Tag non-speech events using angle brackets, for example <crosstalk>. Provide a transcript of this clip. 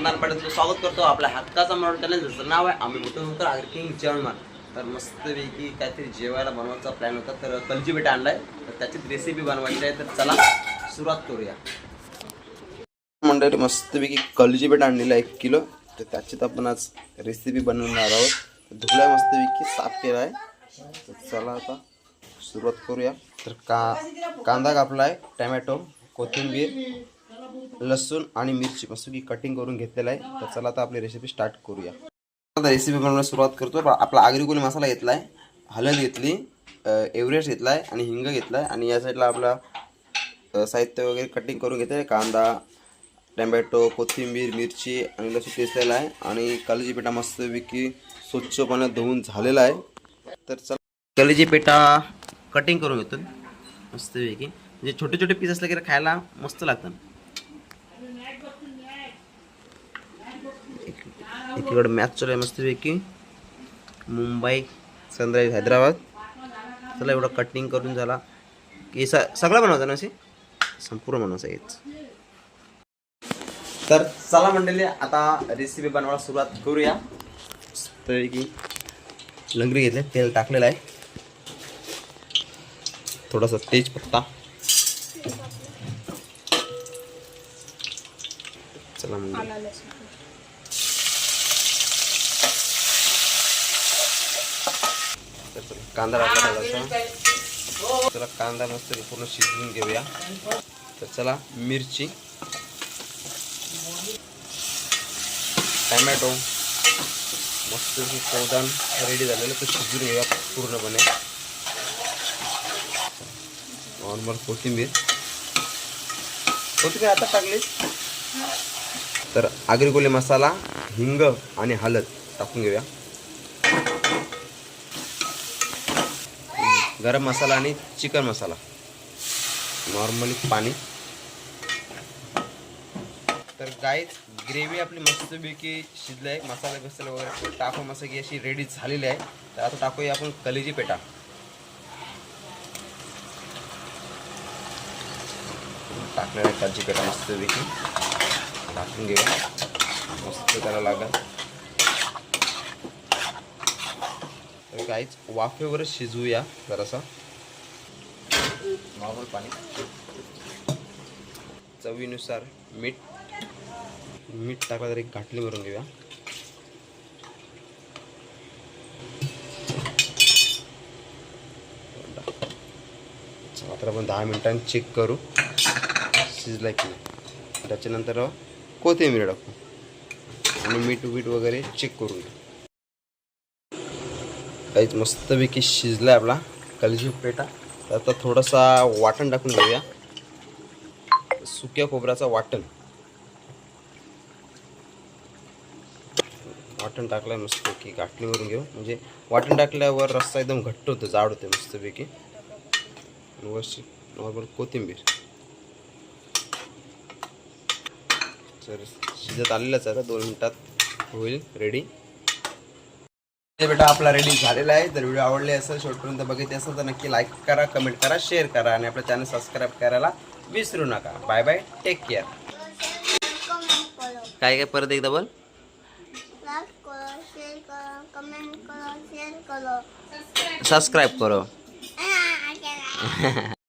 स्वागत करतो. आपल्या हक्काचा मराठी चॅनल ज्याचं नाव आहे आम्ही मोठं होतो आगर किंग जेवणमान तर मस्तपैकी काहीतरी जेवायला बनवायचा प्लॅन होता. तर कलजी बेटा आणलाय. तर त्याचीच रेसिपी बनवायची आहे. तर चला सुरुवात करूया. मंडळी मस्तपैकी कलजी बेटा आणलेला एक किलो. तर त्याचीच आपण आज रेसिपी बनवणार आहोत. धुला मस्तपैकी साफ केला आहे तर चला आता सुरुवात करूया. तर का कांदा कापला आहे टॅमॅटो कोथिंबीर लसूण आणि मिरची मस्तपैकी कटिंग करून घेतलेला आहे. तर चला आता आपली रेसिपी स्टार्ट करूया. आता रेसिपी बनवण्यास सुरुवात करतो आपला आगरी कोली मसाला घेतला आहे हळद घेतली एव्हरेस्ट घेतला आहे आणि हिंग घेतला आहे आणि या साईडला आपला साहित्य वगैरे कटिंग करून घेतलं कांदा टमॅटो कोथिंबीर मिरची आणि लसूण पेसलेला आहे. आणि कलेजी पेटा मस्तपैकी स्वच्छ धुवून झालेला आहे. तर चला कलेजी पेटा कटिंग करून घेतो मस्तपैकी म्हणजे छोटे छोटे पीस असले की खायला मस्त लागतात एक- इकडे मॅच चालू आहे मस्तपैकी. मुंबई सनराईज हैदराबाद. चला एवढं कटिंग करून झाला. की स सगळं बनवायचं ना असे संपूर्ण बनवायचं हेच. तर चला मंडळी आता रेसिपी बनवायला सुरुवात करूया. की लंगरी घेतले तेल टाकलेलं आहे. थोडासा तेजपत्ता. चला म्हणजे तर चला, कांदा टाकला थोडासा चला कांदा मस्त पूर्ण शिजवून घेऊया. तर चला मिरची टमॅटो मस्त पोदान रेडी झालेलं तर शिजवून घेऊया पूर्णपणे. नॉर्मल कोथिंबीर. कोथिंबीर आता टाकली? तर आगरी मसाला हिंग आणि हळद टाकून घेऊया. गरम मसाला आणि चिकन मसाला. नॉर्मली पाणी. तर गाय ग्रेव्ही आपली मस्तपैकी शिजली आहे मसाला बसले वगैरे टाकू मस्त की अशी रेडी झालेली आहे. तर आता टाकूया आपण कलेजी पेटा टाकणार आहे कलजी पेटा मस्तपैकी. टाकून घेऊया. मस्त त्याला लागेल. काहीच वाफेवर शिजवूया जरासा. नॉर्मल पाणी. चवीनुसार मीठ. मीठ टाकलं तर एक घाटली भरून घेऊया. मात्र तर आपण दहा मिनिटांनी चेक करू. शिजला की नाही. त्याच्यानंतर कोथिंबीर टाकू. आणि मीठ वीट वगैरे चेक करून घेऊ. काहीच मस्तपैकी शिजला आपला कलजी पेटा. तर आता थोडासा वाटण टाकून घेऊया. सुक्या खोबऱ्याचा वाटण. वाटण टाकलंय मस्तपैकी. गाठणीवरून घेऊ. म्हणजे वाटण टाकल्यावर रस्सा एकदम घट्ट होतो जाड होते मस्तपैकी. वर्षी नॉर्मल कोथिंबीर. तर शिजत आलेलंच आहे दोन मिनटात होईल रेडी बेटा आपला रेडी झालेला आहे. जर व्हिडिओ आवडले असेल शेवटपर्यंत बघितले असेल तर नक्की लाईक करा कमेंट करा शेअर करा आणि आपल्या चॅनल सबस्क्राईब करायला विसरू नका. बाय बाय टेक केअर काय काय परत एकदा बोल? सबस्क्राईब करो. <laughs> <laughs>